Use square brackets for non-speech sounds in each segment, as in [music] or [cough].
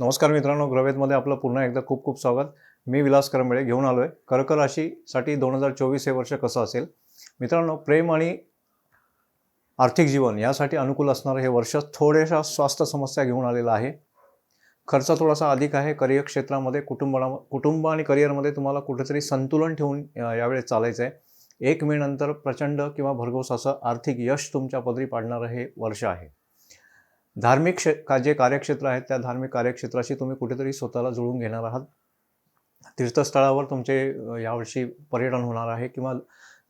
नमस्कार मित्रांनो ग्रवेदमध्ये आपलं पुन्हा एकदा खूप खूप स्वागत. मी विलास करंबळे घेऊन आलो आहे कर्क राशीसाठी दोन हजार चोवीस हे वर्ष कसं असेल? मित्रांनो प्रेम आणि आर्थिक जीवन यासाठी अनुकूल असणारं हे वर्ष थोड्याशा स्वास्थ्य समस्या घेऊन आलेलं आहे. खर्च थोडासा अधिक आहे. करिअर क्षेत्रामध्ये कुटुंबा कुटुंब आणि करिअरमध्ये तुम्हाला कुठेतरी संतुलन ठेवून यावेळेस चालायचं आहे एक मे नंतर प्रचंड किंवा भरघोस असं आर्थिक यश तुमच्या पदरी पाडणारं हे वर्ष आहे. धार्मिक क्ष का जे कार्यक्षेत्र आहेत त्या धार्मिक कार्यक्षेत्राशी तुम्ही कुठेतरी स्वतःला जुळून घेणार आहात? तीर्थस्थळावर तुमचे यावर्षी पर्यटन होणार आहे किंवा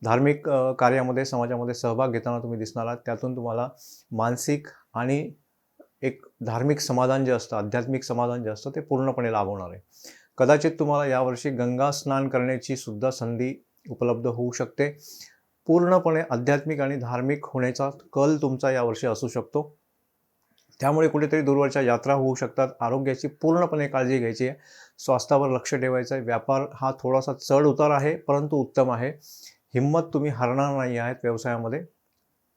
धार्मिक कार्यामध्ये समाजामध्ये सहभाग घेताना तुम्ही दिसणार आहात त्यातून तुम्हाला मानसिक आणि एक धार्मिक समाधान जे असतं आध्यात्मिक समाधान जे असतं ते पूर्णपणे लाभवणार आहे. कदाचित तुम्हाला यावर्षी गंगा स्नान करण्याची सुद्धा संधी उपलब्ध होऊ शकते. पूर्णपणे आध्यात्मिक आणि धार्मिक होण्याचा कल तुमचा यावर्षी असू शकतो. त्यामुळे कुठेतरी दूरवरच्या यात्रा होऊ शकतात. आरोग्याची पूर्णपणे काळजी घ्यायची आहे. स्वास्थ्यावर लक्ष ठेवायचं आहे. व्यापार हा थोडासा चढ उतार आहे परंतु उत्तम आहे. हिंमत तुम्ही हरणार नाही आहेत व्यवसायामध्ये.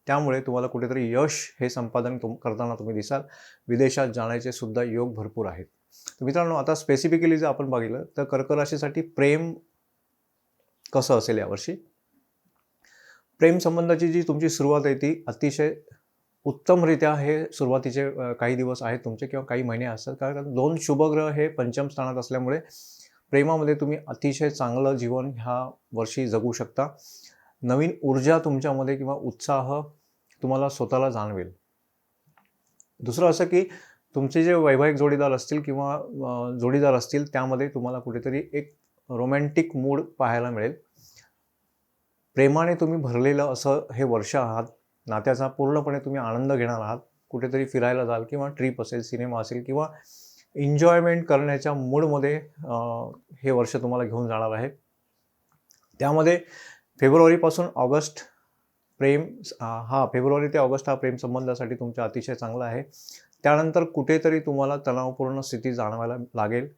त्यामुळे तुम्हाला कुठेतरी यश हे संपादन तुम करताना तुम्ही दिसाल. विदेशात जाण्याचे सुद्धा योग भरपूर आहेत. तर मित्रांनो आता स्पेसिफिकली जर आपण बघितलं तर कर्क राशीसाठी प्रेम कसं असेल यावर्षी? प्रेम संबंधाची जी तुमची सुरुवात आहे ती अतिशय उत्तमरित्या हे सुरुवातीचे काही दिवस आहेत तुमचे किंवा काही महिने असतात. कारण दोन शुभग्रह हे पंचम स्थानात असल्यामुळे प्रेमामध्ये तुम्ही अतिशय चांगलं जीवन ह्या वर्षी जगू शकता. नवीन ऊर्जा तुमच्यामध्ये किंवा उत्साह तुम्हाला स्वतःला जाणवेल. दुसरं असं की तुमचे जे वैवाहिक जोडीदार असतील किंवा जोडीदार असतील त्यामध्ये तुम्हाला कुठेतरी एक रोमॅन्टिक मूड पाहायला मिळेल. प्रेमाने तुम्ही भरलेलं असं हे वर्ष आहात. नात्याचा पूर्णपणे तुम्ही आनंद घेणार आहात. कुठेतरी फिरायला जाल किंवा ट्रिप असेल सिनेमा असेल किंवा एन्जॉयमेंट करण्याच्या मूडमध्ये हे वर्ष तुम्हाला घेऊन जाणार आहे. त्यामध्ये फेब्रुवारीपासून ऑगस्ट प्रेम हा फेब्रुवारी ते ऑगस्ट हा प्रेम संबंधासाठी तुमच्या अतिशय चांगला आहे. त्यानंतर कुठेतरी तुम्हाला तणावपूर्ण स्थिती जाणवायला लागेल.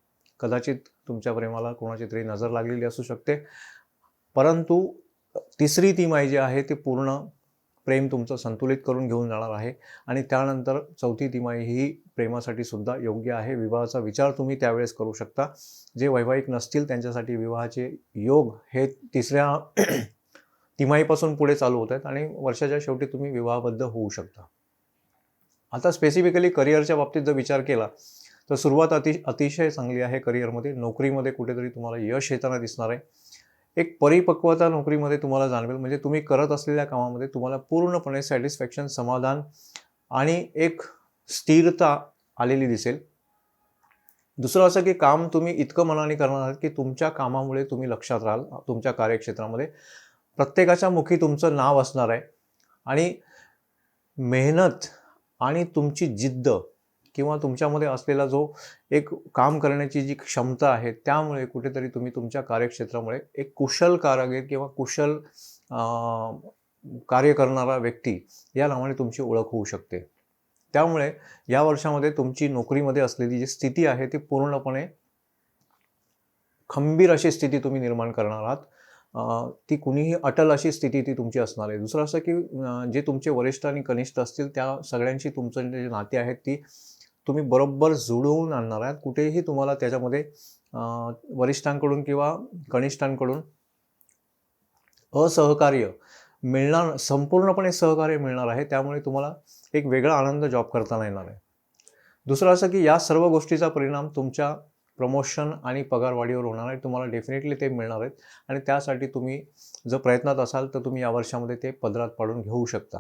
कदाचित तुमच्या प्रेमाला कोणाची तरी नजर लागलेली असू शकते. परंतु तिसरी तिमाही जी आहे ती पूर्ण प्रेम तुमचं संतुलित करून घेऊन जाणार आहे. आणि त्यानंतर चौथी तिमाही ही प्रेमासाठी सुद्धा योग्य आहे. विवाहाचा विचार तुम्ही त्यावेळेस करू शकता. जे वैवाहिक नसतील त्यांच्यासाठी विवाहाचे योग हे तिसऱ्या [clears throat] तिमाहीपासून पुढे चालू होत आहेत आणि वर्षाच्या शेवटी तुम्ही विवाहबद्ध होऊ शकता. आता स्पेसिफिकली करिअरच्या बाबतीत जर विचार केला तर सुरुवात अति अतिशय चांगली आहे करिअरमध्ये नोकरीमध्ये कुठेतरी तुम्हाला यश येताना दिसणार आहे. एक परिपक्वता नोकरीमध्ये तुम्हाला जाणवेल. म्हणजे तुम्ही करत असलेल्या कामामध्ये तुम्हाला पूर्णपणे सॅटिस्फॅक्शन समाधान आणि एक स्थिरता आलेली दिसेल. दुसरं असं की काम तुम्ही इतकं मनाने करणार आहात की तुमच्या कामामुळे तुम्ही लक्षात राहाल तुमच्या कार्यक्षेत्रामध्ये. प्रत्येकाच्या मुखी तुमचं नाव असणार आहे. आणि मेहनत आणि तुमची जिद्द किंवा तुमच्यामध्ये असलेला जो एक काम करण्याची जी क्षमता आहे त्यामुळे कुठेतरी तुम्ही तुमच्या कार्यक्षेत्रामुळे एक कुशल कारागीर किंवा कुशल कार्य करणारा व्यक्ती या नावाने तुमची ओळख होऊ शकते. त्यामुळे या वर्षामध्ये तुमची नोकरीमध्ये असलेली जी स्थिती आहे ती पूर्णपणे खंबीर अशी स्थिती तुम्ही निर्माण करणार आहात. ती कुणीही अटल अशी स्थिती ती तुमची असणार आहे. दुसरं असं की जे तुमचे वरिष्ठ आणि कनिष्ठ असतील त्या सगळ्यांशी तुमचं जे नाते आहेत ती तुम्ही बरोबर जुळवून आणणार आहात. कुठेही तुम्हाला त्याच्यामध्ये वरिष्ठांकडून किंवा कनिष्ठांकडून असहकार्य मिळणार संपूर्णपणे सहकार्य मिळणार आहे. त्यामुळे तुम्हाला एक वेगळा आनंद जॉब करताना येणार आहे. दुसरं असं की या सर्व गोष्टीचा परिणाम तुमच्या प्रमोशन आणि पगारवाढीवर होणार आहे. तुम्हाला डेफिनेटली ते मिळणार आहेत. आणि त्यासाठी तुम्ही जर प्रयत्नात असाल तर तुम्ही या वर्षामध्ये ते पदरात पाडून घेऊ शकता.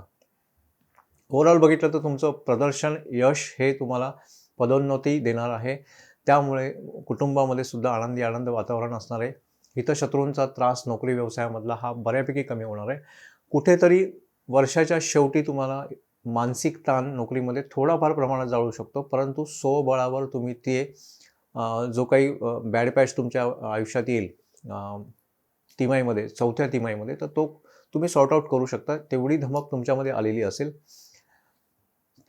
ओव्हरऑल बघितलं तर तुमचं प्रदर्शन यश हे तुम्हाला पदोन्नती देणार आहे. त्यामुळे कुटुंबामध्ये सुद्धा आनंदी आनंद वातावरण असणार आहे. हितशत्रूंचा त्रास नोकरी व्यवसायामधला हा बऱ्यापैकी कमी होणार आहे. कुठेतरी वर्षाच्या शेवटी तुम्हाला मानसिक ताण नोकरीमध्ये थोडाफार प्रमाणात जाळू शकतो परंतु स्वबळावर तुम्ही ते जो काही बॅड पॅच तुमच्या आयुष्यात येईल तिमाहीमध्ये चौथ्या तिमाहीमध्ये तर तो तुम्ही सॉर्ट आउट करू शकता. तेवढी धमक तुमच्यामध्ये आलेली असेल.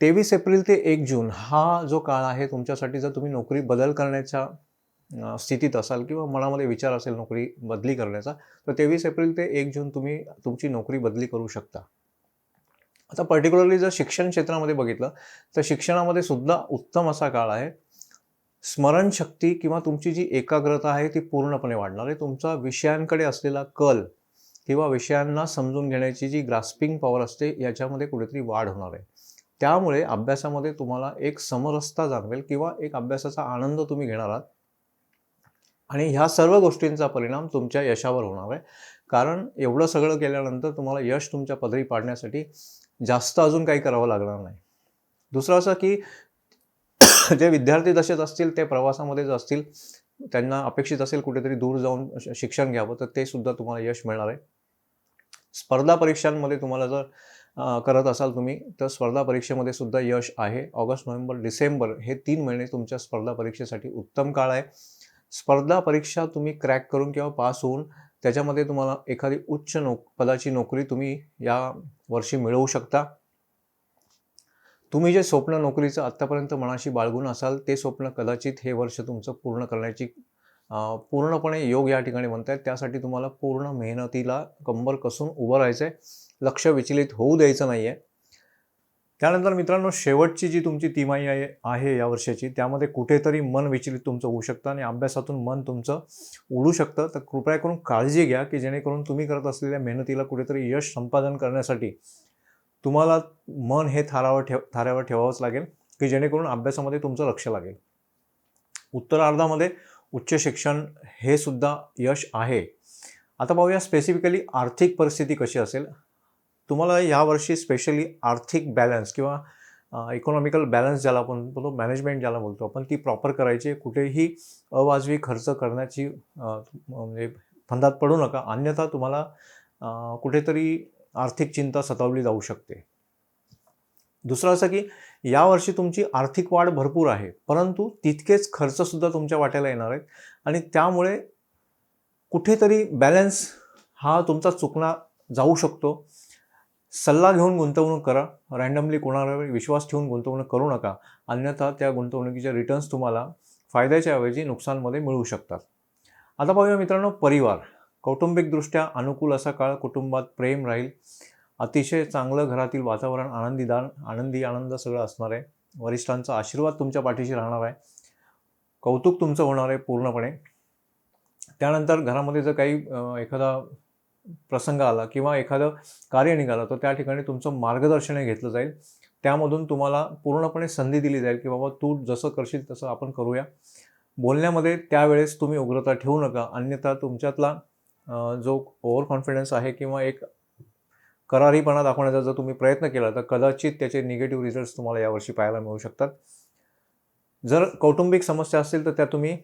तेवीस एप्रिल ते एक जून हा जो काळ आहे तुमच्यासाठी जर तुम्ही नोकरी बदल करण्याच्या स्थितीत असाल किंवा मनामध्ये विचार असेल नोकरी बदली करण्याचा तर तेवीस एप्रिल ते एक जून तुम्ही तुमची नोकरी बदली करू शकता. आता पर्टिक्युलरली जर शिक्षण क्षेत्रामध्ये बघितलं तर शिक्षणामध्ये सुद्धा उत्तम असा काळ आहे. स्मरणशक्ती किंवा तुमची जी एकाग्रता आहे ती पूर्णपणे वाढणार आहे. तुमचा विषयांकडे असलेला कल किंवा विषयांना समजून घेण्याची जी ग्रास्पिंग पॉवर असते याच्यामध्ये कुठेतरी वाढ होणार आहे. त्यामुळे अभ्यासामध्ये तुम्हाला एक समरसता जाणवेल किंवा एक अभ्यासाचा आनंद तुम्ही घेणार आहात. आणि ह्या सर्व गोष्टींचा परिणाम तुमच्या यशावर होणार आहे. कारण एवढं सगळं केल्यानंतर तुम्हाला यश तुमच्या पदरी पाडण्यासाठी जास्त अजून काही करावं लागणार नाही. दुसरं असं की [coughs] जे विद्यार्थी दशेत असतील ते प्रवासामध्येच असतील त्यांना अपेक्षित असेल कुठेतरी दूर जाऊन शिक्षण घ्यावं तर ते सुद्धा तुम्हाला यश मिळणार आहे. स्पर्धा परीक्षांमध्ये तुम्हाला जर करत असाल तुम्ही तर स्पर्धा परीक्षेमध्ये सुद्धा यश आहे. ऑगस्ट नोव्हेंबर डिसेंबर हे तीन महिने तुमच्या स्पर्धा परीक्षेसाठी उत्तम काळ आहे. स्पर्धा परीक्षा तुम्ही क्रॅक करून किंवा पास होऊन त्याच्यामध्ये तुम्हाला एखादी उच्च नोक पदाची नोकरी तुम्ही या वर्षी मिळवू शकता. तुम्ही जे स्वप्न नोकरीचं आत्तापर्यंत मनाशी बाळगून असाल ते स्वप्न कदाचित हे वर्ष तुमचं पूर्ण करण्याची पूर्णपणे योग या ठिकाणी म्हणत आहेत त्यासाठी तुम्हाला पूर्ण मेहनतीला कंबर कसून उभं राहायचं आहे लक्ष विचलित होऊ द्यायचं नाही आहे त्यानंतर मित्रांनो शेवटची जी तुमची तिमाही आहे आहे या वर्षाची त्यामध्ये कुठेतरी मन विचलित तुमचं होऊ शकतं आणि अभ्यासातून मन तुमचं उडू शकतं. तर कृपया करून काळजी घ्या की जेणेकरून तुम्ही करत असलेल्या मेहनतीला कुठेतरी यश संपादन करण्यासाठी तुम्हाला मन हे थारावर ठेव थाऱ्यावर ठेवावंच लागेल की जेणेकरून अभ्यासामध्ये तुमचं लक्ष लागेल. उत्तरार्धामध्ये उच्च शिक्षण हे सुद्धा यश आहे. आता पाहूया स्पेसिफिकली आर्थिक परिस्थिती कशी असेल. तुम्हाला यावर्षी स्पेशली आर्थिक बॅलन्स किंवा इकॉनॉमिकल बॅलन्स ज्याला आपण बोलतो मॅनेजमेंट ज्याला बोलतो आपण ती प्रॉपर करायची कुठेही अवाजवी खर्च करण्याची म्हणजे फंदात पडू नका. अन्यथा तुम्हाला कुठेतरी आर्थिक चिंता सतावली जाऊ शकते. दुसरं असं की यावर्षी तुमची आर्थिक वाढ भरपूर आहे परंतु तितकेच खर्चसुद्धा तुमच्या वाट्याला येणार आहेत. आणि त्यामुळे कुठेतरी बॅलन्स हा तुमचा चुकणा जाऊ शकतो. सल्ला घेऊन गुंतवणूक करा. रँडमली कोणावर विश्वास ठेवून गुंतवणूक करू नका. अन्यथा त्या गुंतवणुकीचे रिटर्न्स तुम्हाला फायद्याच्या ऐवजी नुकसानमध्ये मिळू शकतात. आता पाहूया मित्रांनो परिवार. कौटुंबिकदृष्ट्या अनुकूल असा काळ कुटुंबात प्रेम राहील. अतिशय चांगलं घरातील वातावरण आनंदीदान आनंदी आनंद सगळं असणार आहे. वरिष्ठांचा आशीर्वाद तुमच्या पाठीशी राहणार आहे. कौतुक तुमचं होणार आहे पूर्णपणे. त्यानंतर घरामध्ये जर काही एखादा प्रसंग आला किंवा एखादं कार्य निघालं तर त्या ठिकाणी तुमचं मार्गदर्शन हे घेतलं जाईल. त्यामधून तुम्हाला पूर्णपणे संधी दिली जाईल की बाबा तू जसं करशील तसं आपण करूया. बोलण्यामध्ये त्यावेळेस तुम्ही उग्रता ठेवू नका. अन्यथा तुमच्यातला जो ओव्हर कॉन्फिडन्स आहे किंवा एक करारीपणा दाखवण्याचा जर तुम्ही प्रयत्न केला तर कदाचित त्याचे निगेटिव्ह रिझल्ट्स तुम्हाला यावर्षी पाहायला मिळू शकतात. जर कौटुंबिक समस्या असतील तर त्या तुम्ही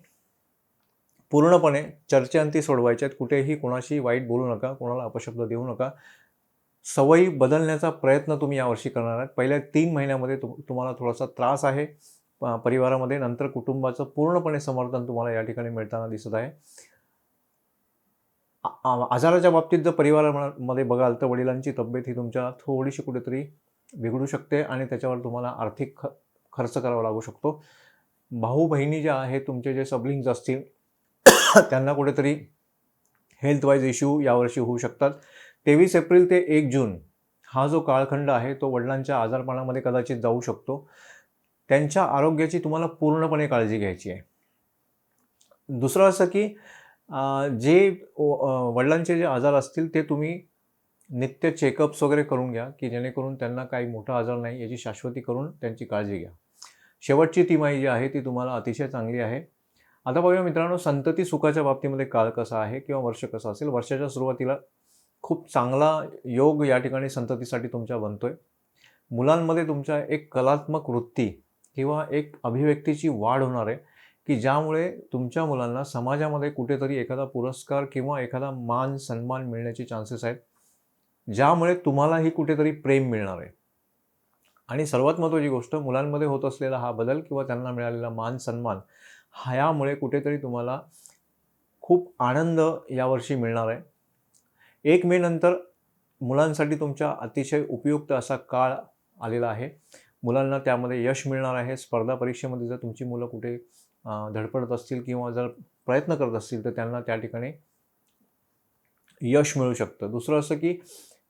पूर्णपणे चर्चांती सोडवायच्या आहेत कुठेही कोणाशी वाईट बोलू नका कोणाला अपशब्द देऊ नका. सवयी बदलण्याचा प्रयत्न तुम्ही यावर्षी करणार आहात. पहिल्या तीन महिन्यामध्ये तु तुम्हाला थोडासा त्रास आहे. प- परिवारामध्ये नंतर कुटुंबाचं पूर्णपणे समर्थन तुम्हाला या ठिकाणी मिळताना दिसत आहे. आ- आजाराच्या बाबतीत जर परिवारामध्ये बघाल तर वडिलांची तब्येत ही तुमच्या थोडीशी कुठेतरी बिघडू शकते आणि त्याच्यावर तुम्हाला आर्थिक ख खर्च करावा लागू शकतो. भाऊ बहिणी ज्या आहेत तुमचे जे सबलिंग्ज असतील [coughs] त्यांना कुठेतरी हेल्थवाईज इश्यू यावर्षी होऊ शकतात. तेवीस एप्रिल ते एक जून हा जो काळखंड आहे तो वडिलांच्या आजारपणामध्ये कदाचित जाऊ शकतो. त्यांच्या आरोग्याची तुम्हाला पूर्णपणे काळजी घ्यायची आहे. दुसरं असं की जे वडिलांचे जे आजार असतील ते तुम्ही नित्य चेकअप्स वगैरे करून घ्या की जेणेकरून त्यांना काही मोठा आजार नाही याची शाश्वती करून त्यांची काळजी घ्या. शेवटची तिमाही जी आहे ती तुम्हाला अतिशय चांगली आहे. आता बघूया मित्रांनो संतती सुखाच्या बाबतीमध्ये काळ कसा आहे किंवा वर्ष कसं असेल? वर्षाच्या सुरुवातीला खूप चांगला योग या ठिकाणी संततीसाठी तुमच्या बनतोय. मुलांमध्ये तुमच्या एक कलात्मक वृत्ती किंवा एक अभिव्यक्तीची वाढ होणार आहे की ज्यामुळे तुमच्या मुलांना समाजामध्ये कुठेतरी एखादा पुरस्कार किंवा एखादा मान सन्मान मिळण्याचे चान्सेस आहेत ज्यामुळे तुम्हालाही कुठेतरी प्रेम मिळणार आहे. आणि सर्वात महत्त्वाची गोष्ट मुलांमध्ये होत असलेला हा बदल किंवा त्यांना मिळालेला मान सन्मान ह्यामुळे कुठेतरी तुम्हाला खूप आनंद यावर्षी मिळणार आहे. एक मे नंतर मुलांसाठी तुमच्या अतिशय उपयुक्त असा काळ आलेला आहे. मुलांना त्यामध्ये यश मिळणार आहे. स्पर्धा परीक्षेमध्ये जर तुमची मुलं कुठे धडपडत असतील किंवा जर प्रयत्न करत असतील तर त्यांना त्या ठिकाणी यश मिळू शकतं. दुसरं असं की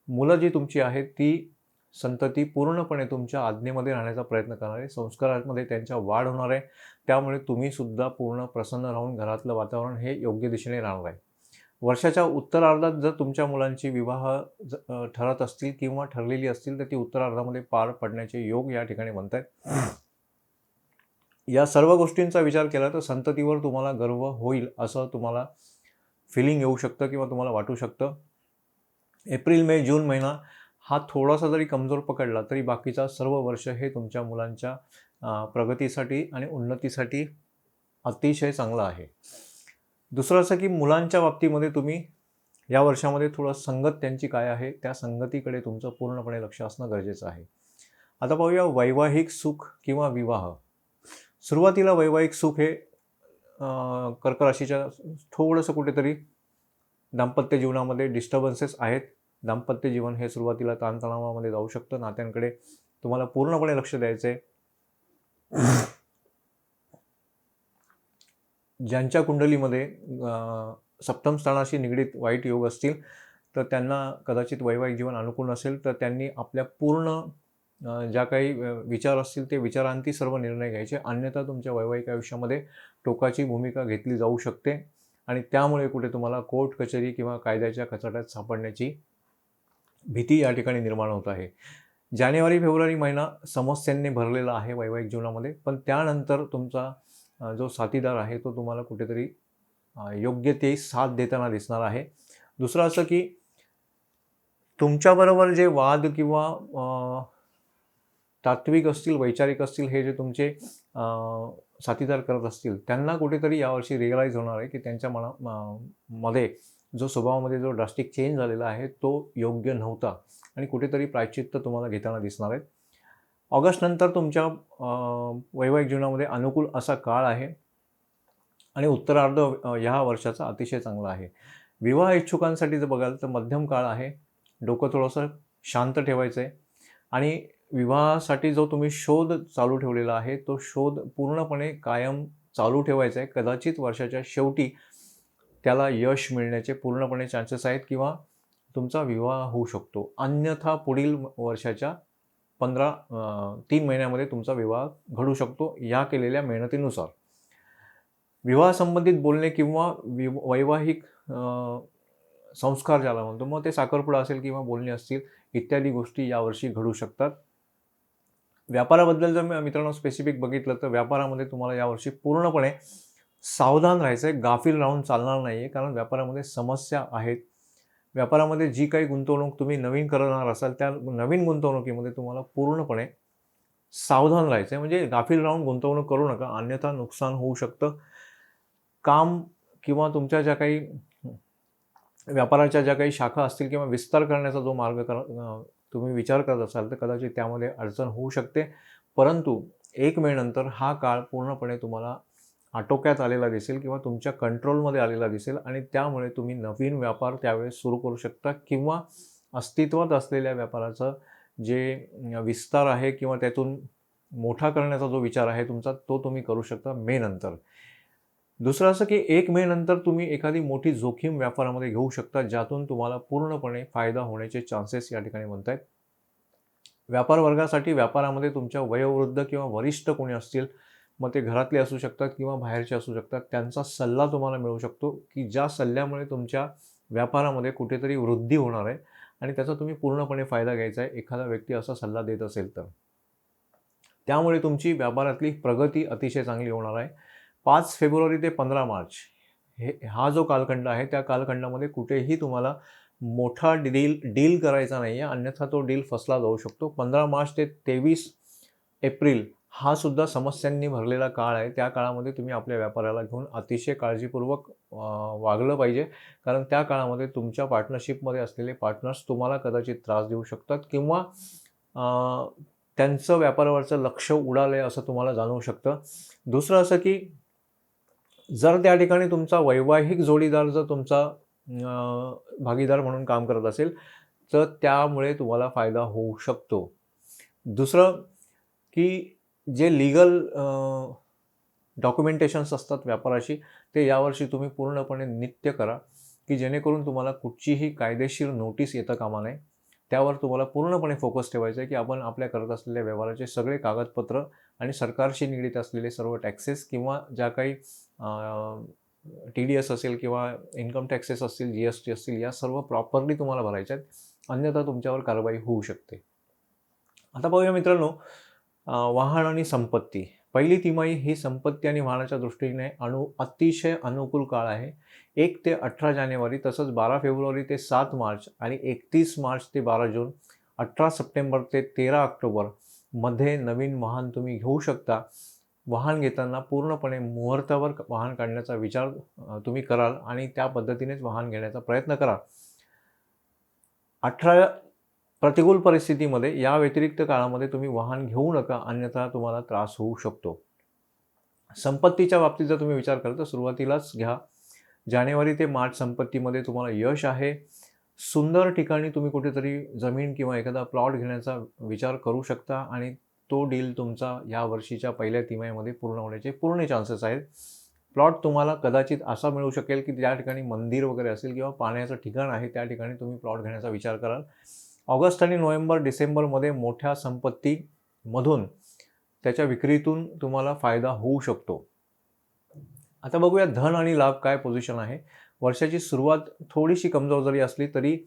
मुलं जी तुमची आहेत ती संतती पूर्णपणे तुमच्या आज्ञेमध्ये राहण्याचा प्रयत्न करणार आहे संस्कारामध्ये त्यांच्या वाढ होणार आहे त्यामुळे तुम्ही सुद्धा पूर्ण प्रसन्न राहून घरातलं वातावरण हे योग्य दिशेने राहणार आहे. वर्षाच्या उत्तरार्धात जर तुमच्या मुलांची विवाह ज- ठरत असतील किंवा ठरलेली असतील तर ती उत्तरार्धामध्ये पार पडण्याचे योग या ठिकाणी म्हणत आहेत या सर्व गोष्टींचा विचार केला तर संततीवर तुम्हाला गर्व होईल असं तुम्हाला फिलिंग येऊ शकतं किंवा तुम्हाला वाटू शकतं. एप्रिल मे जून महिना हा थोडासा जरी कमजोर पकडला तरी बाकीचा सर्व वर्ष हे तुमच्या मुलांच्या प्रगतीसाठी आणि उन्नतीसाठी अतिशय चांगलं आहे. दुसरं असं की मुलांच्या बाबतीमध्ये तुम्ही या वर्षामध्ये थोडं संगत त्यांची काय आहे त्या संगतीकडे तुमचं पूर्णपणे लक्ष असणं गरजेचं आहे. आता पाहूया वैवाहिक सुख किंवा विवाह. सुरुवातीला वैवाहिक सुख हे कर्क राशीच्या थोडंसं कुठेतरी दाम्पत्य जीवनामध्ये डिस्टर्बन्सेस आहेत. दाम्पत्य जीवन हे सुरुवातीला ताणतणावामध्ये जाऊ शकतं. नात्यांकडे तुम्हाला पूर्णपणे लक्ष द्यायचं आहे ज्यांच्या कुंडलीमध्ये सप्तम स्थानाशी निगडीत वाईट योग असतील तर त्यांना कदाचित वैवाहिक जीवन अनुकूल नसेल तर त्यांनी आपल्या पूर्ण ज्या काही विचार असतील ते विचारांती सर्व निर्णय घ्यायचे. अन्यथा तुमच्या वैवाहिक आयुष्यामध्ये टोकाची भूमिका घेतली जाऊ शकते. आणि त्यामुळे कुठे तुम्हाला कोर्ट कचेरी किंवा कायद्याच्या कचाट्यात सापडण्याची भीती या ठिकाणी निर्माण होत आहे. जानेवारी फेब्रुवारी महिना समस्यांनी भरलेला आहे वैवाहिक जीवनामध्ये पण त्यानंतर तुमचा जो साथीदार आहे तो तुम्हाला कुठेतरी योग्य ते साथ देताना दिसणार आहे. दुसरं असं की तुमच्याबरोबर जे वाद किंवा तात्विक असतील वैचारिक असतील हे जे तुमचे साथीदार करत असतील त्यांना कुठेतरी यावर्षी रिअलाईज होणार आहे की त्यांच्या मना म- मध्ये जो स्वभावामध्ये जो ड्रास्टिक चेंज झालेला आहे तो योग्य नव्हता. आणि कुठेतरी प्रायचित्त तुम्हाला घेताना दिसणार आहे. ऑगस्टनंतर तुमच्या वैवाहिक जीवनामध्ये अनुकूल असा काळ आहे. आणि उत्तरार्ध ह्या वर्षाचा अतिशय चांगला आहे. विवाह इच्छुकांसाठी जर बघाल तर मध्यम काळ आहे. डोकं थोडंसं शांत ठेवायचं आहे आणि विवाहासाठी जो तुम्ही शोध चालू ठेवलेला आहे तो शोध पूर्णपणे कायम चालू ठेवायचा आहे कदाचित वर्षाच्या शेवटी त्याला यश मिळण्याचे पूर्णपणे चान्सेस आहेत किंवा तुमचा विवाह होऊ शकतो. अन्यथा पुढील वर्षाच्या पंधरा तीन महिन्यामध्ये तुमचा विवाह घडू शकतो या केलेल्या मेहनतीनुसार. विवाहासंबंधित बोलणे किंवा वि वैवाहिक संस्कार ज्याला म्हणतो मग ते साखरपुडा असेल किंवा बोलणे असतील इत्यादी गोष्टी यावर्षी घडू शकतात. व्यापाराबद्दल जर मी मित्रांनो स्पेसिफिक बघितलं तर व्यापारामध्ये तुम्हाला यावर्षी पूर्णपणे सावधान राहायचं आहे. गाफील राहून चालणार नाही आहे कारण व्यापारामध्ये समस्या आहेत. व्यापारामध्ये जी काही गुंतवणूक तुम्ही नवीन करणार असाल त्या नवीन गुंतवणुकीमध्ये तुम्हाला पूर्णपणे सावधान राहायचं आहे म्हणजे गाफील राहून गुंतवणूक करू नका. अन्यथा नुकसान होऊ शकतं. काम किंवा तुमच्या ज्या काही व्यापाराच्या ज्या काही शाखा असतील किंवा विस्तार करण्याचा जो मार्ग कर तुम्ही विचार करत असाल तर कदाचित त्यामध्ये अडचण होऊ शकते. परंतु एक मेनंतर हा काळ पूर्णपणे तुम्हाला आटोक्यात आलेला दिसेल किंवा तुमच्या कंट्रोलमध्ये आलेला दिसेल आणि त्यामुळे तुम्ही नवीन व्यापार त्यावेळेस सुरू करू शकता किंवा अस्तित्वात असलेल्या व्यापाराचं जे विस्तार आहे किंवा त्यातून मोठा करण्याचा जो विचार आहे तुमचा तो तुम्ही करू शकता मे नंतर. दुसरं असं की एक मे नंतर तुम्ही एखादी मोठी जोखीम व्यापारामध्ये घेऊ शकता ज्यातून तुम्हाला पूर्णपणे फायदा होण्याचे चान्सेस या ठिकाणी म्हणत आहेत व्यापार वर्गासाठी व्यापारामध्ये तुमच्या वयोवृद्ध किंवा वरिष्ठ कोणी असतील मग ते घरातले असू शकतात किंवा बाहेरचे असू शकतात त्यांचा सल्ला तुम्हाला मिळू शकतो की ज्या सल्ल्यामुळे तुमच्या व्यापारामध्ये कुठेतरी वृद्धी होणार आहे आणि त्याचा तुम्ही पूर्णपणे फायदा घ्यायचा आहे एखादा व्यक्ती असा सल्ला देत असेल तर. त्यामुळे तुमची व्यापारातली प्रगती अतिशय चांगली होणार आहे. पाच फेब्रुवारी ते पंधरा मार्च हे हा जो कालखंड आहे त्या कालखंडामध्ये कुठेही तुम्हाला मोठा डील डील करायचा नाही आहे अन्यथा तो डील फसला जाऊ शकतो. पंधरा मार्च ते तेवीस एप्रिल हा सुद्धा समस्यांनी भरलेला काळ आहे. त्या काळामध्ये तुम्ही आपल्या व्यापाराला घेऊन अतिशय काळजीपूर्वक वागलं पाहिजे. कारण त्या काळामध्ये तुमच्या पार्टनरशिपमध्ये असलेले पार्टनर्स तुम्हाला कदाचित त्रास देऊ शकतात किंवा त्यांचं व्यापारावरचं लक्ष उडालं आहे असं तुम्हाला जाणवू शकतं. दुसरं असं की जर त्या ठिकाणी तुमचा वैवाहिक जोडीदार जर तुमचा भागीदार म्हणून काम करत असेल तर त्यामुळे तुम्हाला फायदा होऊ शकतो. दुसरं की जे लिगल डॉक्युमेंटेशन्स असतात व्यापाराशी ते यावर्षी तुम्ही पूर्णपणे नित्य करा की जेणेकरून तुम्हाला कुठचीही कायदेशीर नोटीस येतं कामा नये. त्यावर तुम्हाला पूर्णपणे फोकस ठेवायचा आहे की आपण आपल्या करत असलेल्या व्यवहाराचे सगळे कागदपत्र आणि सरकारशी निगडीत असलेले सर्व टॅक्सेस किंवा ज्या काही टी डी एस असेल किंवा इन्कम टॅक्सेस असतील जी एस टी असतील या सर्व प्रॉपरली तुम्हाला भरायच्या आहेत अन्यथा तुमच्यावर कारवाई होऊ शकते. आता पाहूया मित्रांनो वाहन आणि संपत्ती. पहिली तिमाही ही संपत्ती आणि वाहनाच्या दृष्टीने अनु अतिशय अनुकूल काळ आहे. एक ते अठरा जानेवारी तसंच बारा फेब्रुवारी ते सात मार्च आणि एकतीस मार्च ते बारा जून अठरा सप्टेंबर ते तेरा ऑक्टोबरमध्ये नवीन वाहन तुम्ही घेऊ शकता. वाहन घेताना पूर्णपणे मुहूर्तावर वाहन काढण्याचा विचार तुम्ही कराल आणि त्या पद्धतीनेच वाहन घेण्याचा प्रयत्न कराल अठरा प्रतिकूल परिस्थितीमध्ये या व्यतिरिक्त काळामध्ये तुम्ही वाहन घेऊ नका अन्यथा तुम्हाला त्रास होऊ शकतो. संपत्तीच्या बाबतीत जर तुम्ही विचार करता तर सुरुवातीलाच घ्या. जानेवारी ते मार्च संपत्तीमध्ये तुम्हाला यश आहे. सुंदर ठिकाणी तुम्ही कुठेतरी जमीन किंवा एखादा प्लॉट घेण्याचा विचार करू शकता आणि तो डील तुमचा या वर्षीच्या पहिल्या तिमाहीमध्ये पूर्ण होण्याचे पूर्ण चान्सेस आहेत. प्लॉट तुम्हाला कदाचित असा मिळू शकेल की ज्या ठिकाणी मंदिर वगैरे असेल किंवा पाण्याचं ठिकाण आहे त्या ठिकाणी तुम्ही प्लॉट घेण्याचा विचार कराल. ऑगस्ट आणि नोव्हेंबर डिसेंबरमध्ये मोठ्या संपत्तीमधून त्याच्या विक्रीतून तुम्हाला फायदा होऊ शकतो. आता बघूया धन आणि लाभ काय पोझिशन आहे. वर्षाची सुरुवात थोडीशी कमजोर जरी असली तरी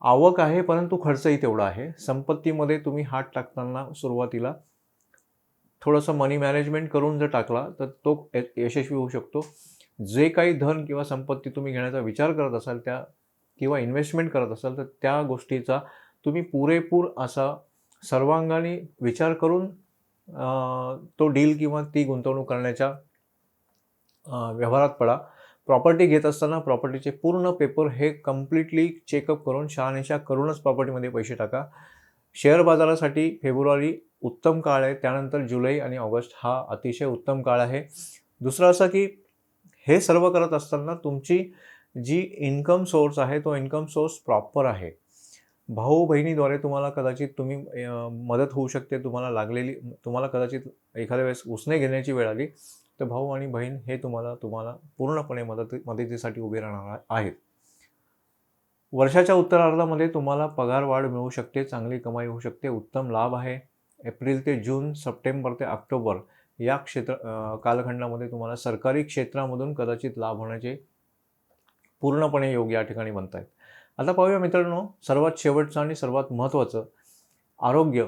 आवक आहे परंतु खर्चही तेवढा आहे. संपत्तीमध्ये तुम्ही हात टाकताना सुरुवातीला थोडंसं मनी मॅनेजमेंट करून जर टाकला तर तो य- यशस्वी होऊ शकतो. जे काही धन किंवा संपत्ती तुम्ही घेण्याचा विचार करत असाल त्या किंवा इन्व्हेस्टमेंट करत असाल तर त्या गोष्टीचा तुम्ही पुरेपूर असा सर्वांगाने विचार करून तो डील किंवा ती गुंतवणूक करण्याच्या व्यवहारात पडा. प्रॉपर्टी घेत असताना प्रॉपर्टीचे पूर्ण पेपर हे कम्प्लिटली चेकअप करून शहानिशा करूनच प्रॉपर्टीमध्ये पैसे टाका. शेअर बाजारासाठी फेब्रुवारी उत्तम काळ आहे त्यानंतर जुलै आणि ऑगस्ट हा अतिशय उत्तम काळ आहे. दुसरं असं की हे सर्व करत असताना तुमची जी इन्कम सोर्स आहे तो इन्कम सोर्स प्रॉपर आहे. भाऊ बहिणीद्वारे तुम्हाला कदाचित तुम्ही मदत होऊ शकते तुम्हाला लागलेली तुम्हाला कदाचित एखाद्या वेळेस उसने घेण्याची वेळ आली तर भाऊ आणि बहीण हे तुम्हाला तुम्हाला पूर्णपणे मदत मदतीसाठी उभे राहणार आहेत. वर्षाच्या उत्तरार्धामध्ये तुम्हाला पगार वाढ मिळू शकते चांगली कमाई होऊ शकते उत्तम लाभ आहे. एप्रिल ते जून सप्टेंबर ते ऑक्टोबर या क्षेत्र कालखंडामध्ये तुम्हाला सरकारी क्षेत्रामधून कदाचित लाभ होण्याचे पूर्णपणे योग या ठिकाणी बनत आहेत आता पाहूया मित्रांनो सर्वात शेवटचं आणि सर्वात महत्त्वाचं आरोग्य.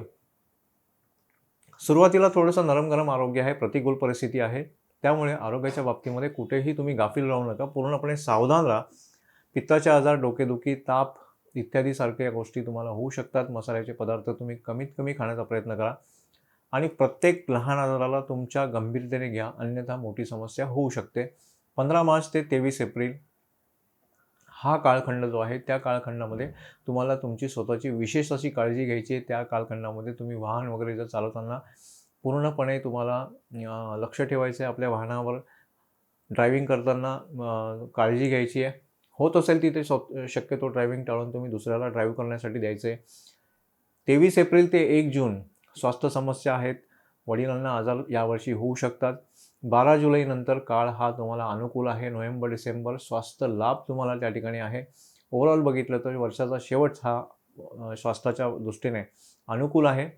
सुरुवातीला थोडंसं नरम गरम आरोग्य आहे प्रतिकूल परिस्थिती आहे. त्यामुळे आरोग्याच्या बाबतीमध्ये कुठेही तुम्ही गाफील राहू नका. पूर्णपणे सावधान राहा. पित्ताचे आजार डोकेदुखी ताप इत्यादी सारख्या गोष्टी तुम्हाला होऊ शकतात. मसाल्याचे पदार्थ तुम्ही कमीत कमी खाण्याचा प्रयत्न करा. आणि प्रत्येक लहान आजाराला तुमच्या गंभीरतेने घ्या. अन्यथा मोठी समस्या होऊ शकते. पंधरा मार्च ते तेवीस एप्रिल हा काळखंड जो आहे त्या काळखंडामध्ये तुम्हाला तुमची स्वतःची विशेष अशी काळजी घ्यायची आहे त्या काळखंडामध्ये तुम्ही वाहन वगैरे जर चालवताना पूर्णपणे तुम्हाला लक्ष ठेवायचं आहे आपल्या वाहनावर. ड्रायव्हिंग करताना काळजी घ्यायची आहे. होत असेल तिथे स्व शक्यतो ड्रायव्हिंग टाळून तुम्ही दुसऱ्याला ड्राईव्ह करण्यासाठी द्यायचं आहे. तेवीस एप्रिल ते एक जून स्वास्थ्य समस्या आहेत. वडिलांना आजार यावर्षी होऊ शकतात. बारा जुलैनंतर काळ हा तुम्हाला अनुकूल आहे. नोव्हेंबर डिसेंबर स्वास्थ्य लाभ तुम्हाला त्या ठिकाणी आहे. ओव्हरऑल बघितलं तर वर्षाचा शेवट हा स्वास्थ्याच्या दृष्टीने अनुकूल आहे.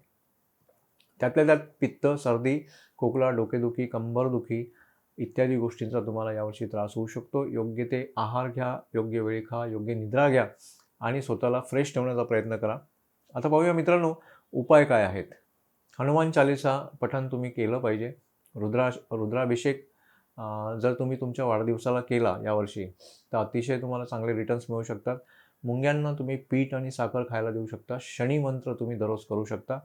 त्यातल्या त्यात पित्त सर्दी खोकला डोकेदुखी कंबरदुखी इत्यादी गोष्टींचा तुम्हाला यावर्षी त्रास होऊ शकतो. योग्य ते आहार घ्या योग्य वेळी खा योग्य निद्रा घ्या आणि स्वतःला फ्रेश ठेवण्याचा प्रयत्न करा. आता पाहूया मित्रांनो उपाय काय आहेत? हनुमान चालिसा पठण तुम्ही केलं पाहिजे. रुद्रा रुद्राभिषेक जर तुम्ही तुमच्या वाढदिवसाला केला यावर्षी तर अतिशय तुम्हाला चांगले रिटर्न्स मिळू शकतात. मुंग्यांना तुम्ही पीठ आणि साखर खायला देऊ शकता. शनी मंत्र तुम्ही दररोज करू शकता.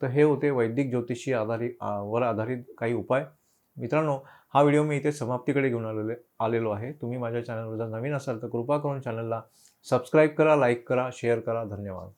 तर हे होते वैदिक ज्योतिषी आधारित वर आधारित काही उपाय. मित्रांनो हा व्हिडिओ मी इथे समाप्तीकडे घेऊन आलेले आलेलो आहे. तुम्ही माझ्या चॅनलवर जर नवीन असाल तर कृपा करून चॅनलला सबस्क्राईब करा लाईक करा शेअर करा. धन्यवाद.